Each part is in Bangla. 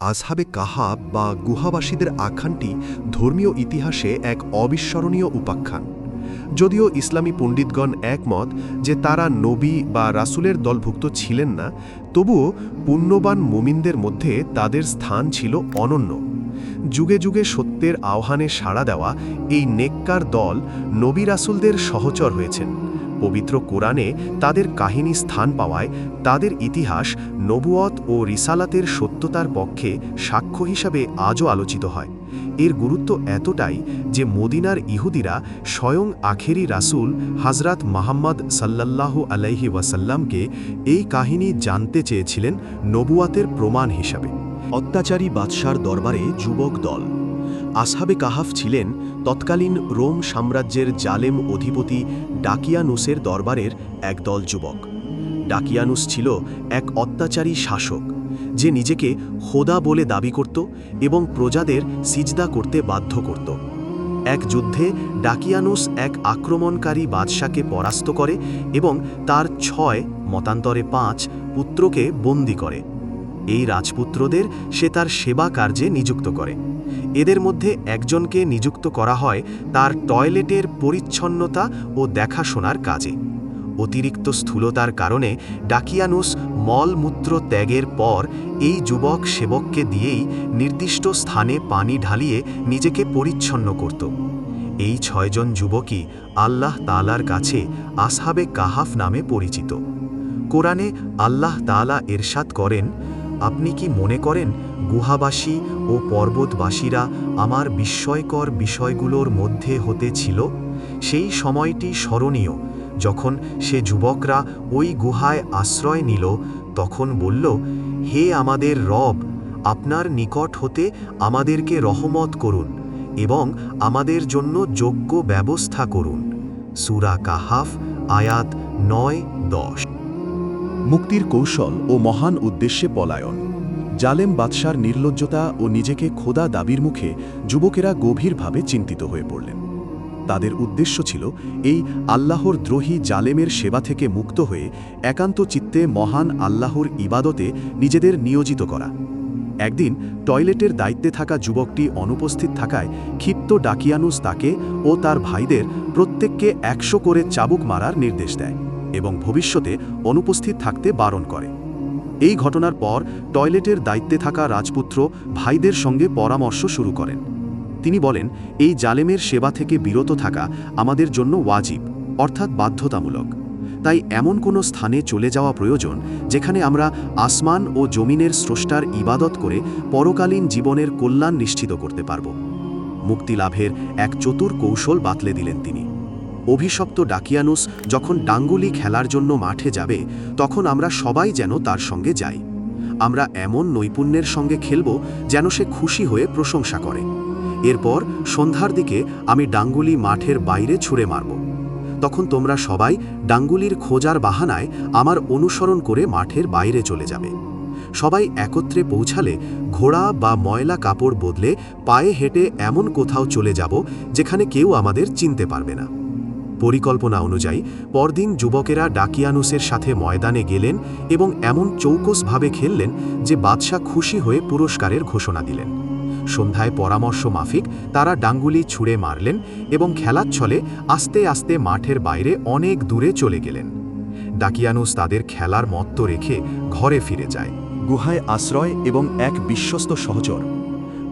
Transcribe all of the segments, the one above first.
আজহাবে কাহাব বা গুহাবাসীদের আখ্যানটি ধর্মীয় ইতিহাসে এক অবিস্মরণীয় উপাখ্যান। যদিও ইসলামী পণ্ডিতগণ একমত যে তারা নবী বা রাসূলের দলভুক্ত ছিলেন না, তবুও পুণ্যবান মুমিনদের মধ্যে তাদের স্থান ছিল অনন্য। যুগে যুগে সত্যের আহ্বানে সাড়া দেওয়া এই নেককার দল নবী রাসুলদের সহচর হয়েছেন। পবিত্র কোরআনে তাদের কাহিনী স্থান পাওয়ায় তাদের ইতিহাস নবুয়ত ও রিসালাতের সত্যতার পক্ষে সাক্ষ্য হিসাবে আজও আলোচিত হয়। এর গুরুত্ব এতটাই যে মদিনার ইহুদিরা স্বয়ং আখেরি রাসূল হাজরাত মাহাম্মদ সাল্লাল্লাহ আলাইহি ওয়াসাল্লামকে এই কাহিনী জানতে চেয়েছিলেন নবুয়াতের প্রমাণ হিসাবে। অত্যাচারী বাদশার দরবারে যুবক দল। আসহাবে কাহাফ ছিলেন তৎকালীন রোম সাম্রাজ্যের জালেম অধিপতি ডাকিয়ানুসের দরবারের একদল যুবক। ডাকিয়ানুস ছিল এক অত্যাচারী শাসক, যে নিজেকে হোদা বলে দাবি করত এবং প্রজাদের সিজদা করতে বাধ্য করত। এক যুদ্ধে ডাকিয়ানুস এক আক্রমণকারী বাদশাকে পরাস্ত করে এবং তার ছয়, মতান্তরে পাঁচ, পুত্রকে বন্দি করে। এই রাজপুত্রদের সে তার সেবা কার্যে নিযুক্ত করে। এদের মধ্যে একজনকে নিযুক্ত করা হয় তার টয়লেটের পরিচ্ছন্নতা ও দেখাশোনার কাজে। অতিরিক্ত স্থূলতার কারণে ডাকিয়ানুস মলমূত্র ত্যাগের পর এই যুবক সেবককে দিয়েই নির্দিষ্ট স্থানে পানি ঢালিয়ে নিজেকে পরিচ্ছন্ন করত। এই ছয়জন যুবকই আল্লাহ তালার কাছে আসহাবে কাহাফ নামে পরিচিত। কোরআনে আল্লাহ তালা এরশাদ করেন আপনি কি মনে করেন গুহাবাসী ও পর্বতবাসীরা আমার বিস্ময়কর বিষয়গুলোর মধ্যে হতে ছিল? সেই সময়টি স্মরণীয়, যখন সে যুবকরা ওই গুহায় আশ্রয় নিল, তখন বলল, হে আমাদের রব, আপনার নিকট হতে আমাদেরকে রহমত করুন এবং আমাদের জন্য যোগ্য ব্যবস্থা করুন। সুরা কাহাফ, আয়াত নয়, দশ। মুক্তির কৌশল ও মহান উদ্দেশ্যে পলায়ন। জালেম বাদশার নির্লজ্জতা ও নিজেকে খোদা দাবির মুখে যুবকেরা গভীরভাবে চিন্তিত হয়ে পড়লেন। তাদের উদ্দেশ্য ছিল এই আল্লাহর দ্রোহী জালেমের সেবা থেকে মুক্ত হয়ে একান্ত চিত্তে মহান আল্লাহর ইবাদতে নিজেদের নিয়োজিত করা। একদিন টয়লেটের দায়িত্বে থাকা যুবকটি অনুপস্থিত থাকায় ক্ষিপ্ত ডাকিয়ানুস তাকে ও তার ভাইদের প্রত্যেককে একশো করে চাবুক মারার নির্দেশ দেয়। এবং ভবিষ্যতে অনুপস্থিত থাকতে বারণ করে। এই ঘটনার পর টয়লেটের দায়িত্বে থাকা রাজপুত্র ভাইদের সঙ্গে পরামর্শ শুরু করেন। তিনি বলেন, এই জালেমের সেবা থেকে বিরত থাকা আমাদের জন্য ওয়াজিব, অর্থাৎ বাধ্যতামূলক। তাই এমন কোনো স্থানে চলে যাওয়া প্রয়োজন যেখানে আমরা আসমান ও জমিনের স্রষ্টার ইবাদত করে পরকালীন জীবনের কল্যাণ নিশ্চিত করতে পারব। মুক্তি লাভের এক চতুর কৌশল বাতলে দিলেন তিনি। অভিশপ্ত ডাকিয়ানুস যখন ডাঙ্গুলি খেলার জন্য মাঠে যাবে, তখন আমরা সবাই যেন তার সঙ্গে যাই। আমরা এমন নৈপুণ্যের সঙ্গে খেলব যেন সে খুশি হয়ে প্রশংসা করে। এরপর সন্ধ্যার দিকে আমি ডাঙ্গুলি মাঠের বাইরে ছুঁড়ে মারব। তখন তোমরা সবাই ডাঙ্গুলির খোঁজার বাহানায় আমার অনুসরণ করে মাঠের বাইরে চলে যাবে। সবাই একত্রে পৌঁছালে ঘোড়া বা ময়লা কাপড় বদলে পায়ে হেঁটে এমন কোথাও চলে যাব যেখানে কেউ আমাদের চিনতে পারবে না। পরিকল্পনা অনুযায়ী, পরদিন যুবকেরা ডাকিয়ানুসের সাথে ময়দানে গেলেন এবং এমন চৌকসভাবে খেললেন যে বাদশাহ খুশি হয়ে পুরস্কারের ঘোষণা দিলেন। সন্ধ্যায় পরামর্শ মাফিক তারা ডাঙ্গুলি ছুঁড়ে মারলেন এবং খেলার ছলে আস্তে আস্তে মাঠের বাইরে অনেক দূরে চলে গেলেন। ডাকিয়ানুস তাদের খেলার মত্ত রেখে ঘরে ফিরে যায়। গুহায় আশ্রয় এবং এক বিশ্বস্ত সহচর।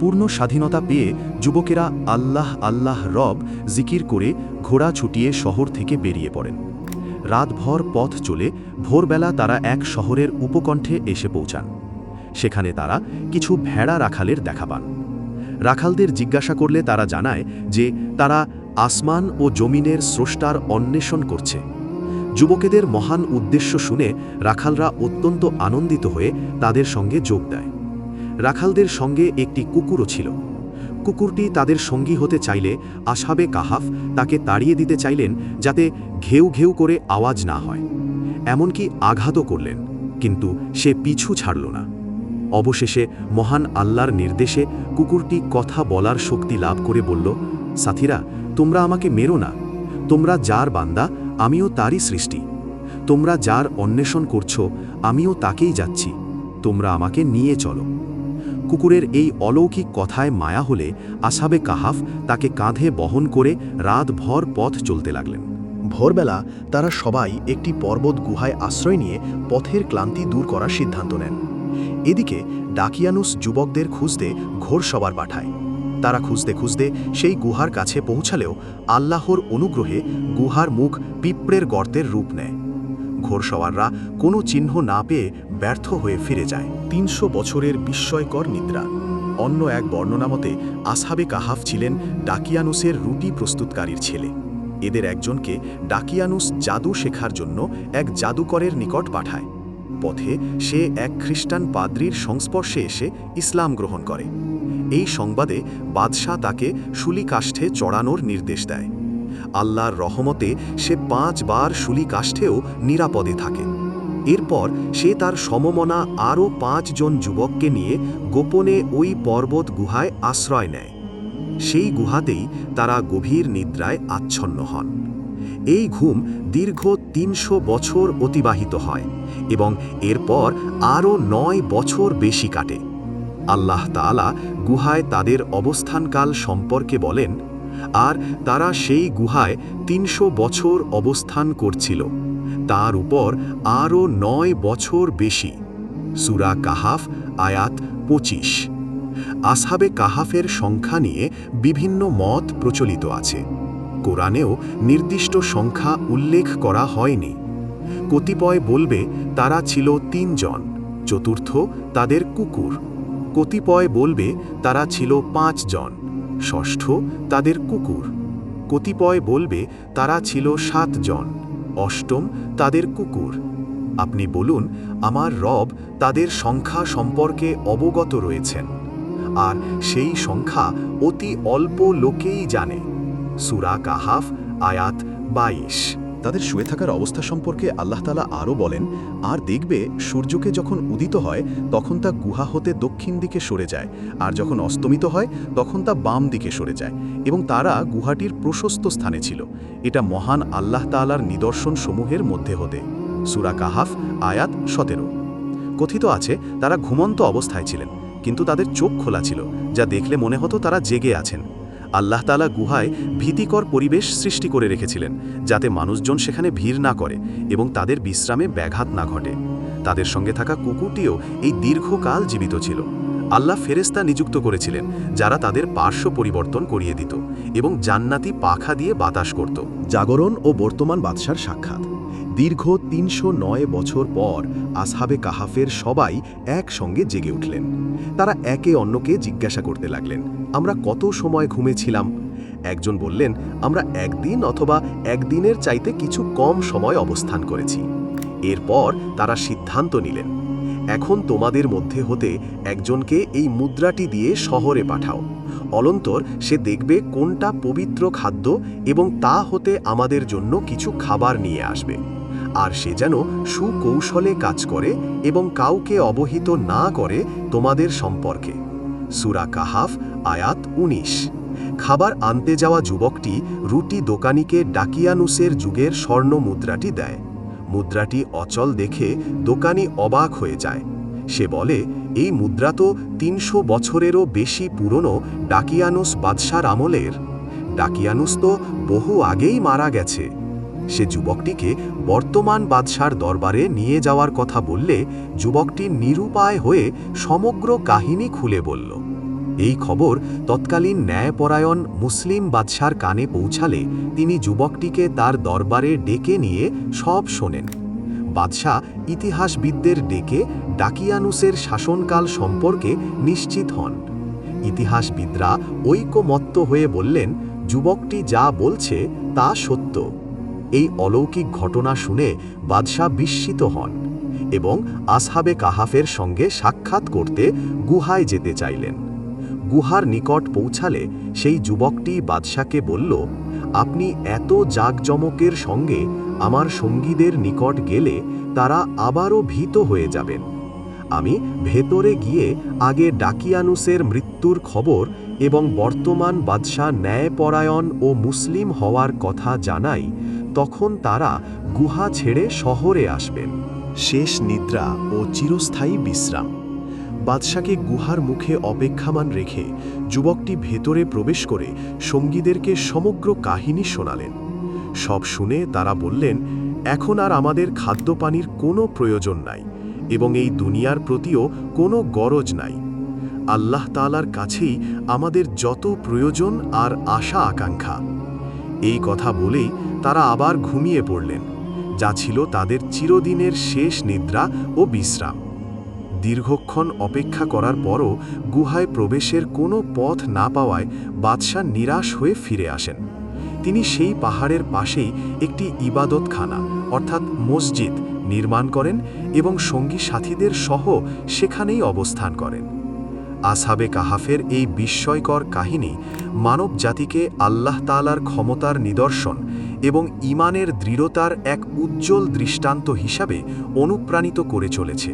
পূর্ণ স্বাধীনতা পেয়ে যুবকেরা আল্লাহ আল্লাহ রব জিকির করে ঘোড়া ছুটিয়ে শহর থেকে বেরিয়ে পড়েন। রাতভর পথ চলে ভোরবেলা তারা এক শহরের উপকণ্ঠে এসে পৌঁছান। সেখানে তারা কিছু ভেড়া রাখালের দেখা পান। রাখালদের জিজ্ঞাসা করলে তারা জানায় যে তারা আসমান ও জমিনের স্রষ্টার অন্বেষণ করছে। যুবকেদের মহান উদ্দেশ্য শুনে রাখালরা অত্যন্ত আনন্দিত হয়ে তাদের সঙ্গে যোগ দেয়। রাখালদের সঙ্গে একটি কুকুরও ছিল। কুকুরটি তাদের সঙ্গী হতে চাইলে আসাবে কাহাফ তাকে তাড়িয়ে দিতে চাইলেন যাতে ঘেউ ঘেউ করে আওয়াজ না হয়। এমনকি আঘাতও করলেন, কিন্তু সে পিছু ছাড়ল না। অবশেষে মহান আল্লাহর নির্দেশে কুকুরটি কথা বলার শক্তি লাভ করে বলল, সাথীরা, তোমরা আমাকে মেরো না। তোমরা যার বান্দা, আমিও তারই সৃষ্টি। তোমরা যার অন্বেষণ করছ, আমিও তাকেই যাচ্ছি। তোমরা আমাকে নিয়ে চলো। কুকুরের এই অলৌকিক কথায় মায়া হলে আসাবে কাহাফ তাকে কাঁধে বহন করে রাতভর পথ চলতে লাগলেন। ভোরবেলা তারা সবাই একটি পর্বত গুহায় আশ্রয় নিয়ে পথের ক্লান্তি দূর করার সিদ্ধান্ত নেন। এদিকে ডাকিয়ানুস যুবকদের খুঁজতে ঘোর সবার পাঠায়। তারা খুঁজতে খুঁজতে সেই গুহার কাছে পৌঁছালেও আল্লাহর অনুগ্রহে গুহার মুখ পিঁপড়ের গর্তের রূপ নেয়। ঘোরসওয়াররা কোনো চিহ্ন না পেয়ে ব্যর্থ হয়ে ফিরে যায়। তিনশো বছরের বিস্ময়কর নিদ্রা। অন্য এক বর্ণনামতে, আসহাবে কাহাফ ছিলেন ডাকিয়ানুসের রুটি প্রস্তুতকারীর ছেলে। এদের একজনকে ডাকিয়ানুস জাদু শেখার জন্য এক জাদুকরের নিকট পাঠায়। পথে সে এক খ্রিস্টান পাদ্রির সংস্পর্শে এসে ইসলাম গ্রহণ করে। এই সংবাদে বাদশাহ তাকে শুলিকাষ্ঠে চড়ানোর নির্দেশ দেয়। আল্লাহর রহমতে সে পাঁচবার শুলিকাষ্ঠেও নিরাপদে থাকে। এরপর সে তার সমমনা আরও পাঁচজন যুবককে নিয়ে গোপনে ওই পর্বত গুহায় আশ্রয় নেয়। সেই গুহাতেই তারা গভীর নিদ্রায় আচ্ছন্ন হন। এই ঘুম দীর্ঘ তিনশো বছর অতিবাহিত হয় এবং এরপর আরও নয় বছর বেশি কাটে। আল্লাহ তাআলা গুহায় তাদের অবস্থানকাল সম্পর্কে বলেন আর তারা সেই গুহায় তিনশো বছর অবস্থান করছিল। তার উপর আরও নয় বছর বেশি। সুরা কাহাফ, আয়াত পঁচিশ। আসহাবে কাহাফের সংখ্যা নিয়ে বিভিন্ন মত প্রচলিত আছে। কোরআনেও নির্দিষ্ট সংখ্যা উল্লেখ করা হয়নি। কতিপয় বলবে, তারা ছিল তিনজন। চতুর্থ, তাদের কুকুর। কতিপয় বলবে, তারা ছিল পাঁচজন। ষষ্ঠ তাদের কুকুর। কতিপয় বলবে, তারা ছিল সাতজন অষ্টম তাদের কুকুর। আপনি বলুন, আমার রব তাদের সংখ্যা সম্পর্কে অবগত রয়েছেন, আর সেই সংখ্যা অতি অল্প লোকেই জানে। সুরা কাহাফ, আয়াত বাইশ। তাদের শুয়ে থাকার অবস্থা সম্পর্কে আল্লাহ তালা আরও বলেন, আর দেখবে, সূর্যকে যখন উদিত হয়, তখন তা গুহা হতে দক্ষিণ দিকে সরে যায়, আর যখন অস্তমিত হয়, তখন তা বাম দিকে সরে যায়। এবং তারা গুহাটির প্রশস্ত স্থানে ছিল। এটা মহান আল্লাহ তালার নিদর্শন সমূহের মধ্যে হতে। সুরা কাহাফ, আয়াত সতেরো। কথিত আছে, তারা ঘুমন্ত অবস্থায় ছিলেন, কিন্তু তাদের চোখ খোলা ছিল, যা দেখলে মনে হতো তারা জেগে আছেন। আল্লাহ তালা গুহায় ভীতিকর পরিবেশ সৃষ্টি করে রেখেছিলেন, যাতে মানুষজন সেখানে ভিড় না করে এবং তাদের বিশ্রামে ব্যাঘাত না ঘটে। তাদের সঙ্গে থাকা কুকুরটিও এই দীর্ঘকাল জীবিত ছিল। আল্লাহ ফেরেস্তা নিযুক্ত করেছিলেন, যারা তাদের পার্শ্ব পরিবর্তন করিয়ে দিত এবং জান্নাতি পাখা দিয়ে বাতাস করত। জাগরণ ও বর্তমান বাদশার সাক্ষাৎ। দীর্ঘ তিনশো নয় বছর পর আসহাবে কাহাফের সবাই একসঙ্গে জেগে উঠলেন। তারা একে অন্যকে জিজ্ঞাসা করতে লাগলেন, আমরা কত সময় ঘুমেছিলাম? একজন বললেন, আমরা একদিন অথবা একদিনের চাইতে কিছু কম সময় অবস্থান করেছি। এরপর তারা সিদ্ধান্ত নিলেন, এখন তোমাদের মধ্যে হতে একজনকে এই মুদ্রাটি দিয়ে শহরে পাঠাও। অলন্তর সে দেখবে কোনটা পবিত্র খাদ্য এবং তা হতে আমাদের জন্য কিছু খাবার নিয়ে আসবে। আর সে যেন সুকৌশলে কাজ করে এবং কাউকে অবহিত না করে তোমাদের সম্পর্কে। সুরা কাহাফ, আয়াত উনিশ। খাবার আনতে যাওয়া যুবকটি রুটি দোকানিকে ডাকিয়ানুসের যুগের স্বর্ণ মুদ্রাটি দেয়। মুদ্রাটি অচল দেখে দোকানি অবাক হয়ে যায়। সে বলে, এই মুদ্রা তো তিনশো বছরেরও বেশি পুরনো ডাকিয়ানুস বাদশার আমলের। ডাকিয়ানুস তো বহু আগেই মারা গেছে। সে যুবকটিকে বর্তমান বাদশার দরবারে নিয়ে যাওয়ার কথা বললে যুবকটি নিরুপায় হয়ে সমগ্র কাহিনী খুলে বলল। এই খবর তৎকালীন ন্যায়পরায়ণ মুসলিম বাদশার কানে পৌঁছালে তিনি যুবকটিকে তার দরবারে ডেকে নিয়ে সব শোনেন। বাদশাহ ইতিহাসবিদদের ডেকে ডাকিয়ানুসের শাসনকাল সম্পর্কে নিশ্চিত হন। ইতিহাসবিদরা ঐকমত্ত হয়ে বললেন, যুবকটি যা বলছে তা সত্য। এই অলৌকিক ঘটনা শুনে বাদশাহ বিস্মিত হন এবং আসহাবে কাহাফের সঙ্গে সাক্ষাৎ করতে গুহায় যেতে চাইলেন। গুহার নিকট পৌঁছালে সেই যুবকটি বাদশাকে বলল, আপনি এত জাঁকজমকের সঙ্গে আমার সঙ্গীদের নিকট গেলে তারা আবারও ভীত হয়ে যাবেন। আমি ভেতরে গিয়ে আগে ডাকিয়ানুসের মৃত্যুর খবর এবং বর্তমান বাদশাহ ন্যায়পরায়ণ ও মুসলিম হওয়ার কথা জানাই তখন তারা গুহা ছেড়ে শহরে আসবেন। শেষ নিদ্রা ও চিরস্থায়ী বিশ্রাম। বাদশাকে গুহার মুখে অপেক্ষামান রেখে যুবকটি ভেতরে প্রবেশ করে সঙ্গীদেরকে সমগ্র কাহিনী শোনালেন। সব শুনে তারা বললেন, এখন আর আমাদের খাদ্যপানির কোনো প্রয়োজন নাই এবং এই দুনিয়ার প্রতিও কোনো গরজ নাই। আল্লাহ তালার কাছেই আমাদের যত প্রয়োজন আর আশা আকাঙ্ক্ষা এই কথা বলেই তারা আবার ঘুমিয়ে পড়লেন, যা ছিল তাদের চিরদিনের শেষ নিদ্রা ও বিশ্রাম। দীর্ঘক্ষণ অপেক্ষা করার পরও গুহায় প্রবেশের কোনো পথ না পাওয়ায় বাদশাহ নিরাশ হয়ে ফিরে আসেন। তিনি সেই পাহাড়ের পাশেই একটি ইবাদতখানা, অর্থাৎ মসজিদ, নির্মাণ করেন এবং সঙ্গী সাথীদের সহ সেখানেই অবস্থান করেন। আসহাবে কাহাফের এই বিস্ময়কর কাহিনী মানব জাতিকে আল্লাহ তালার ক্ষমতার নিদর্শন এবং ইমানের দৃঢ়তার এক উজ্জ্বল দৃষ্টান্ত হিসাবে অনুপ্রাণিত করে চলেছে।